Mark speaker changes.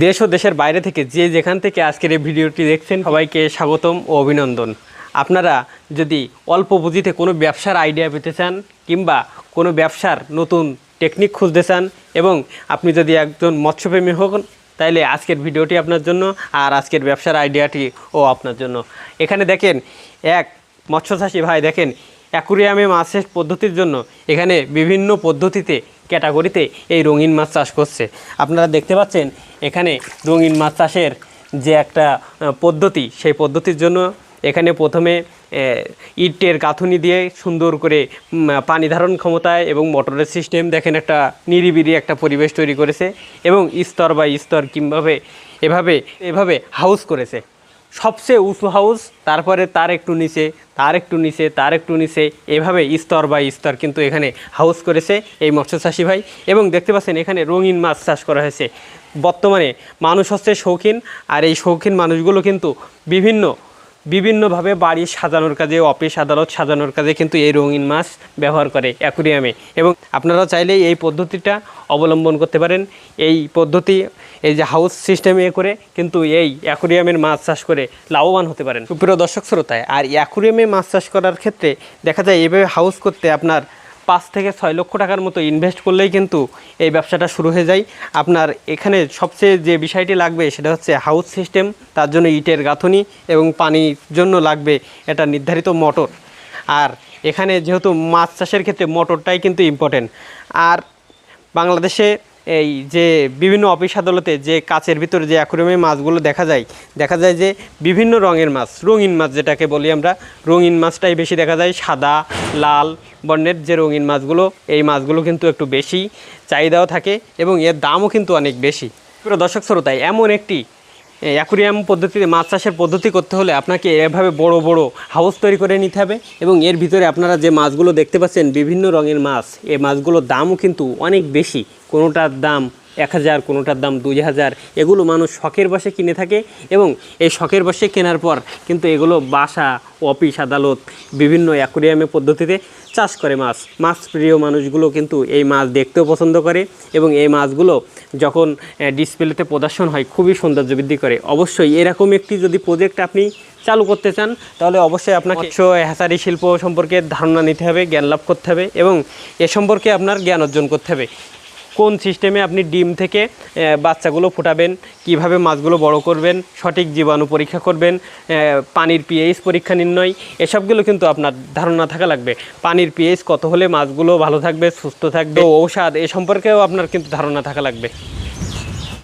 Speaker 1: দেশ ও দেশের বাইরে থেকে যে যেখান থেকে আজকের এই ভিডিওটি দেখছেন, সবাইকে স্বাগতম ও অভিনন্দন। আপনারা যদি অল্প পুঁজিতে কোনো ব্যবসার আইডিয়া পেতে চান কিংবা কোনো ব্যবসার নতুন টেকনিক খুঁজতে চান এবং আপনি যদি একজন মৎস্যপ্রেমী হন, তাইলে আজকের ভিডিওটি আপনার জন্য আর আজকের ব্যবসার আইডিয়াটি ও আপনার জন্য। এখানে দেখেন, এক মৎস্য চাষি ভাই দেখেন, অ্যাকুরিয়ামে মাছের পদ্ধতির জন্য এখানে বিভিন্ন পদ্ধতিতে ক্যাটাগরিতে এই রঙিন মাছ চাষ করছে। আপনারা দেখতে পাচ্ছেন, এখানে রঙিন মাছ চাষের যে একটা পদ্ধতি, সেই পদ্ধতির জন্য এখানে প্রথমে ইটের গাঁথুনি দিয়ে সুন্দর করে পানি ধারণ ক্ষমতায় এবং মোটরের সিস্টেম দেখেন একটা নিরিবিরি একটা পরিবেশ তৈরি করেছে এবং স্তর বা স্তর কীভাবে, এভাবে এভাবে হাউস করেছে। সবচেয়ে উঁচু হাউস তারপরে তার একটু নিচে, তার একটু নিচে, তার একটু নিচে, এভাবে স্তর বাই স্তর কিন্তু এখানে হাউস করেছে এই মৎস্য চাষি ভাই। এবং দেখতে পাচ্ছেন এখানে রঙিন মাছ চাষ করা হয়েছে। বর্তমানে মানুষ হচ্ছে শৌখিন, আর এই শৌখিন মানুষগুলো কিন্তু বিভিন্ন বিভিন্নভাবে বাড়ি সাজানোর কাজে, অফিস, আদালত সাজানোর কাজে কিন্তু এই রঙিন মাছ ব্যবহার করে অ্যাকুরিয়ামে। এবং আপনারা চাইলে এই পদ্ধতিটা অবলম্বন করতে পারেন। এই পদ্ধতি, এই যে হাউস সিস্টেমে করে কিন্তু এই অ্যাকুরিয়ামের মাছ চাষ করে লাভবান হতে পারেন। সুপ্রিয় দর্শক শ্রোতায়, আর অ্যাকুরিয়ামে মাছ চাষ করার ক্ষেত্রে দেখা যায় এভাবে হাউস করতে আপনার পাঁচ থেকে ছয় লক্ষ টাকার মতো ইনভেস্ট করলেই কিন্তু এই ব্যবসাটা শুরু হয়ে যায়। আপনার এখানে সবচেয়ে যে বিষয়টি লাগবে সেটা হচ্ছে হাউস সিস্টেম তার জন্য ইটের গাঁথনি এবং পানির জন্য লাগবে এটা নির্ধারিত মোটর আর এখানে যেহেতু মাছ চাষের ক্ষেত্রে মোটরটাই কিন্তু ইম্পর্টেন্ট আর বাংলাদেশে এই যে বিভিন্ন অফিস আদালতে যে কাচের ভিতরে যে অ্যাকুরিয়ামে মাছগুলো দেখা যায় দেখা যায় যে বিভিন্ন রঙের মাছ, রঙিন মাছ যেটাকে বলি আমরা, রঙিন মাছটাই বেশি দেখা যায়, সাদা, লাল বর্ণের যে রঙিন মাছগুলো, এই মাছগুলো কিন্তু একটু বেশি চাহিদাও থাকে এবং এর দামও কিন্তু অনেক বেশি। পুরো দর্শক শ্রোতায় এমন একটি অ্যাকুরিয়াম পদ্ধতিতে মাছ চাষের পদ্ধতি করতে হলে আপনাকে এভাবে বড় বড় হাউস তৈরি করে নিতে হবে এবং এর ভিতরে আপনারা যে মাছগুলো দেখতে পাচ্ছেন বিভিন্ন রঙের মাছ, এই মাছগুলোর দামও কিন্তু অনেক বেশি। কোনোটার দাম এক হাজার কোনোটার দাম দুই হাজার এগুলো মানুষ শখের বসে কিনে থাকে এবং এই শখের বসে কেনার পর কিন্তু এগুলো বাসা অফিস আদালত বিভিন্ন অ্যাকুরিয়ামে পদ্ধতিতে চাষ করে মাছ। মাছ প্রিয় মানুষগুলো কিন্তু এই মাছ দেখতেও পছন্দ করে এবং এই মাছগুলো যখন ডিসপ্লেতে প্রদর্শন হয় খুবই সৌন্দর্য বৃদ্ধি করে। অবশ্যই এরকম একটি যদি প্রজেক্ট আপনি চালু করতে চান তাহলে অবশ্যই আপনাকে হ্যাচারি শিল্প সম্পর্কে ধারণা নিতে হবে জ্ঞান লাভ করতে হবে এবং এ সম্পর্কে আপনার জ্ঞান অর্জন করতে হবে। কোন সিস্টেমে আপনি ডিম থেকে বাচ্চাগুলো ফোটাবেন, কীভাবে মাছগুলো বড় করবেন, সঠিক জীবাণু পরীক্ষা করবেন পানির পিএইচ পরীক্ষা নির্ণয়, এসবগুলো কিন্তু আপনার ধারণা থাকা লাগবে। পানির পিএইচ কত হলে মাছগুলো ভালো থাকবে, সুস্থ থাকবে, ঔষধ এ সম্পর্কেও আপনার কিন্তু ধারণা থাকা লাগবে।